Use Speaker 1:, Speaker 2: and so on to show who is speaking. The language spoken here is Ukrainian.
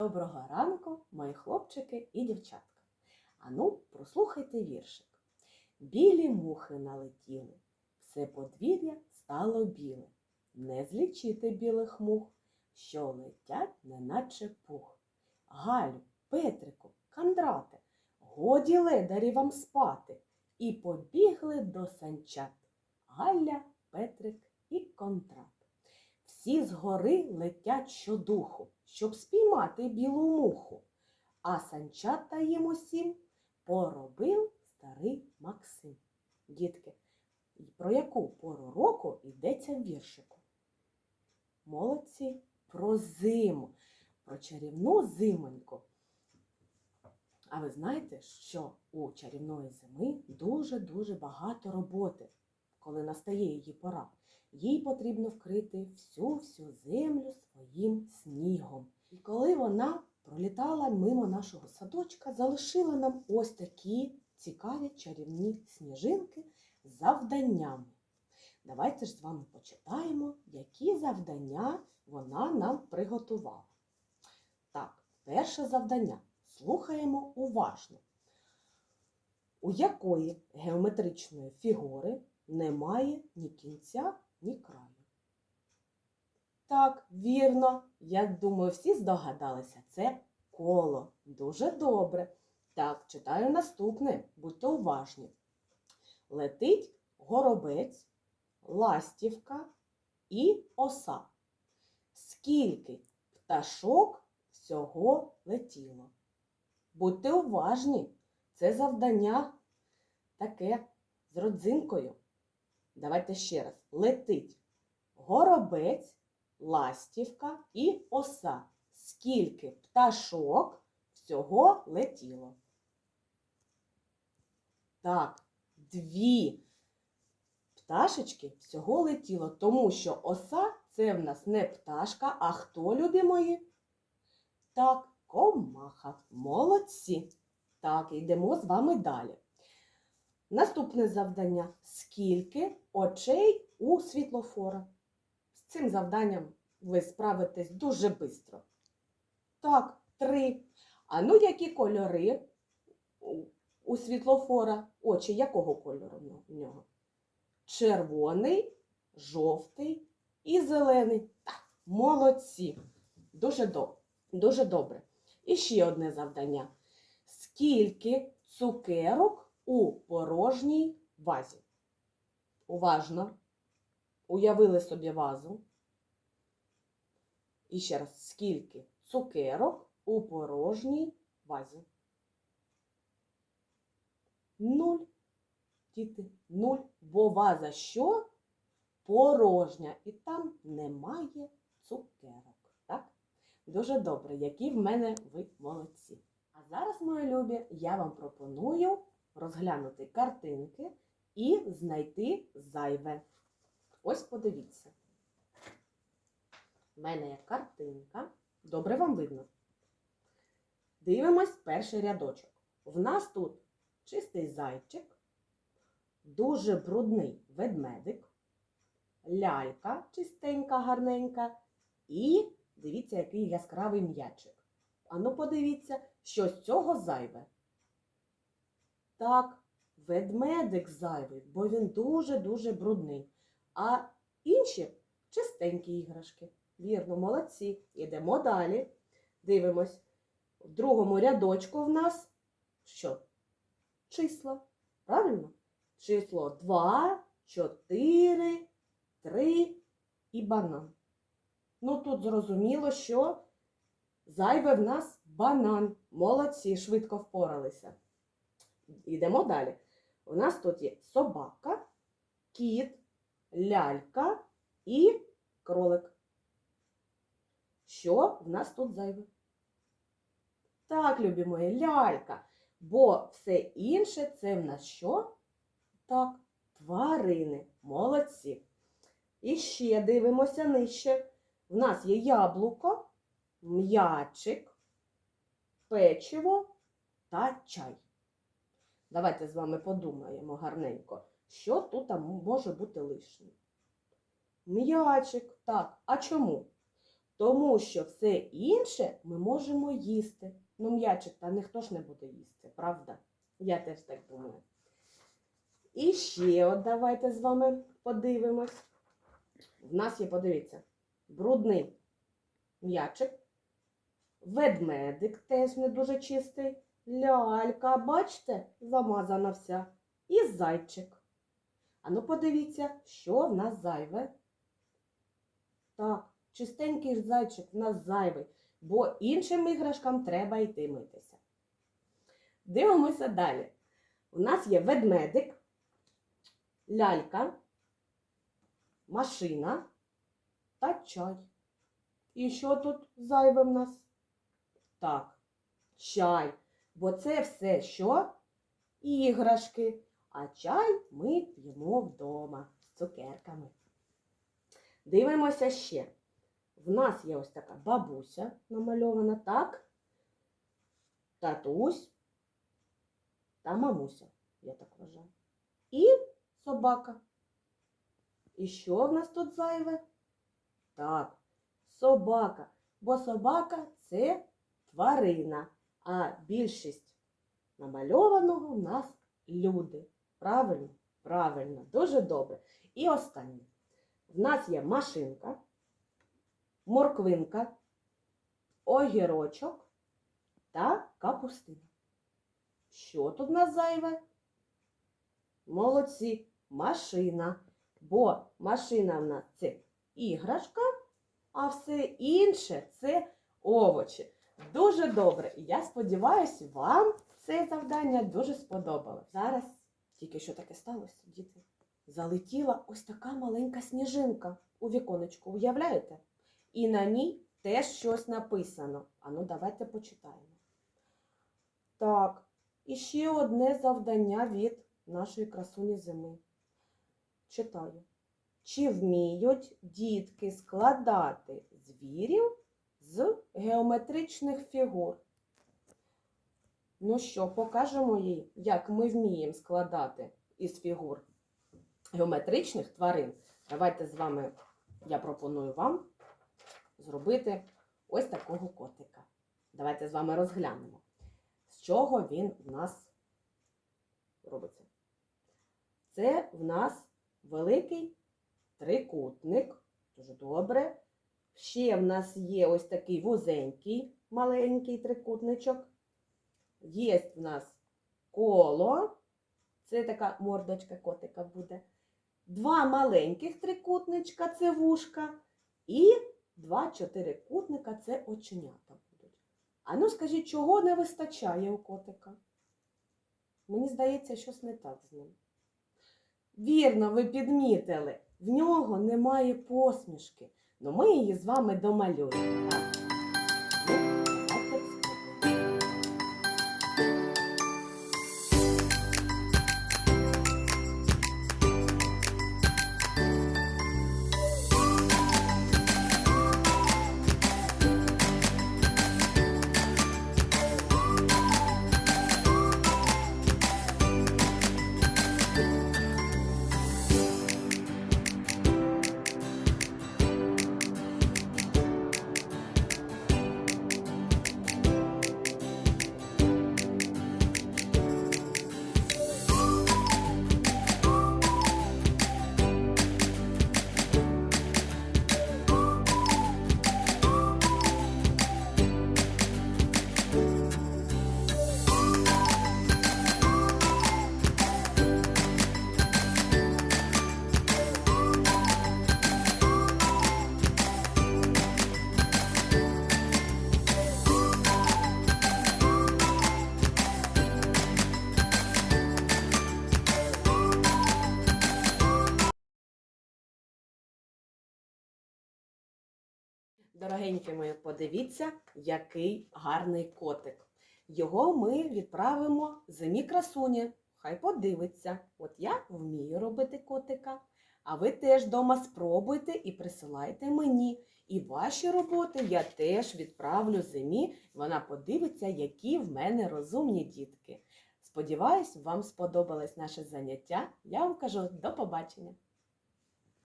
Speaker 1: Доброго ранку, мої хлопчики і дівчатка. Ану, прослухайте віршик. Білі мухи налетіли, все подвір'я стало біле. Не злічити білих мух, що летять, неначе пух. Галю, Петрику, Кандрате, годі ледарі вам спати. І побігли до санчат. Галя, Петрик і Кондрат. Всі згори летять щодуху, щоб спіймати білу муху. А санчата їм усім поробив старий Максим. Дітки, про яку пору року йдеться в віршику? Молодці про зиму, про чарівну зимоньку. А ви знаєте, що у чарівної зими дуже-дуже багато роботи, коли настає її пора. Їй потрібно вкрити всю-всю землю своїм снігом. І коли вона пролітала мимо нашого садочка, залишила нам ось такі цікаві чарівні сніжинки з завданнями. Давайте ж з вами почитаємо, які завдання вона нам приготувала. Так, перше завдання. Слухаємо уважно. У якої геометричної фігури немає ні кінця, ні краю? Так, вірно. Я думаю, всі здогадалися, це коло. Дуже добре. Так, читаю наступне. Будьте уважні. Летить горобець, ластівка і оса. Скільки пташок всього летіло? Будьте уважні, це завдання таке з родзинкою. Давайте ще раз. Летить горобець, ластівка і оса. Скільки пташок всього летіло? Так, дві пташечки всього летіло, тому що оса це в нас не пташка, а хто, любі мої? Так, комаха. Молодці. Так, йдемо з вами далі. Наступне завдання. Скільки очей у світлофора? З цим завданням ви справитесь дуже швидко. Так, три. А ну які кольори у- світлофора? Очі якого кольору в нього? Червоний, жовтий і зелений. Так, молодці. Дуже, до- дуже добре. І ще одне завдання. Скільки цукерок у порожній вазі? Уважно. Уявили собі вазу. І ще раз, скільки цукерок у порожній вазі? Нуль. Діти, нуль. Бо ваза що? Порожня. І там немає цукерок. Так? Дуже добре, які в мене ви молодці. А зараз, мої любі, я вам пропоную розглянути картинки і знайти зайве. Ось подивіться. У мене є картинка. Добре вам видно. Дивимось перший рядочок. В нас тут чистий зайчик, дуже брудний ведмедик, лялька чистенька, гарненька і дивіться, який яскравий м'ячик. Ану, подивіться, що з цього зайве. Так, ведмедик зайвий, бо він дуже-дуже брудний. А інші чистенькі іграшки. Вірно, молодці. Ідемо далі. Дивимось. В другому рядочку в нас що? Числа. Правильно? Число 2, 4, 3 і банан. Ну, тут зрозуміло, що зайве в нас банан. Молодці, швидко впоралися. Йдемо далі. У нас тут є собака, кіт, лялька і кролик. Що в нас тут зайве? Так, любі мої, лялька. Бо все інше це в нас що? Так, тварини. Молодці. І ще дивимося нижче. В нас є яблуко, м'ячик, печиво та чай. Давайте з вами подумаємо гарненько, що тут може бути лишнім. М'ячик, так. А чому? Тому що все інше ми можемо їсти. Ну, м'ячик, та ніхто ж не буде їсти, правда? Я теж так думаю. І ще от давайте з вами подивимось. В нас є, подивіться, брудний м'ячик, ведмедик теж не дуже чистий, лялька, бачите, замазана вся, і зайчик. А ну подивіться, що в нас зайве. Так, чистенький зайчик в нас зайвий, бо іншим іграшкам треба йти митися. Дивимося далі. У нас є ведмедик, лялька, машина та чай. І що тут зайве в нас? Так, чай. Бо це все що? Іграшки. А чай ми п'ємо вдома з цукерками. Дивимося ще. В нас є ось така бабуся намальована, так? Татусь та мамуся, я так вважаю. І собака. І що в нас тут зайве? Так, собака. Бо собака це тварина, а більшість намальованого в нас люди. Правильно? Правильно, дуже добре. І останнє. В нас є машинка, морквинка, огірочок та капустина. Що тут в нас зайве? Молодці, машина. Бо машина в нас це іграшка, а все інше це овочі. Дуже добре. І я сподіваюся, вам це завдання дуже сподобалось. Зараз тільки що таке сталося, діти. Залетіла ось така маленька сніжинка у віконечку, уявляєте? І на ній теж щось написано. Ану, давайте почитаємо. Так, і ще одне завдання від нашої красуні зими. Читаю. Чи вміють дітки складати звірів з геометричних фігур? Ну що, покажемо їй, як ми вміємо складати із фігур геометричних тварин. Давайте з вами, я пропоную вам зробити ось такого котика. Давайте з вами розглянемо, з чого він в нас робиться. Це в нас великий трикутник. Дуже добре. Ще в нас є ось такий вузенький маленький трикутничок. Є в нас коло. Це така мордочка котика буде. Два маленьких трикутничка це вушка. І два чотирикутника це оченята будуть. А ну скажіть, чого не вистачає у котика? Мені здається, щось не так з ним. Вірно, ви підмітили, в нього немає посмішки. Ну ми її з вами домалюємо. Так? Дорогенькі мої, подивіться, який гарний котик. Його ми відправимо зимі красуні. Хай подивиться. От я вмію робити котика. А ви теж дома спробуйте і присилайте мені. І ваші роботи я теж відправлю зимі. Вона подивиться, які в мене розумні дітки. Сподіваюсь, вам сподобалось наше заняття. Я вам кажу до побачення!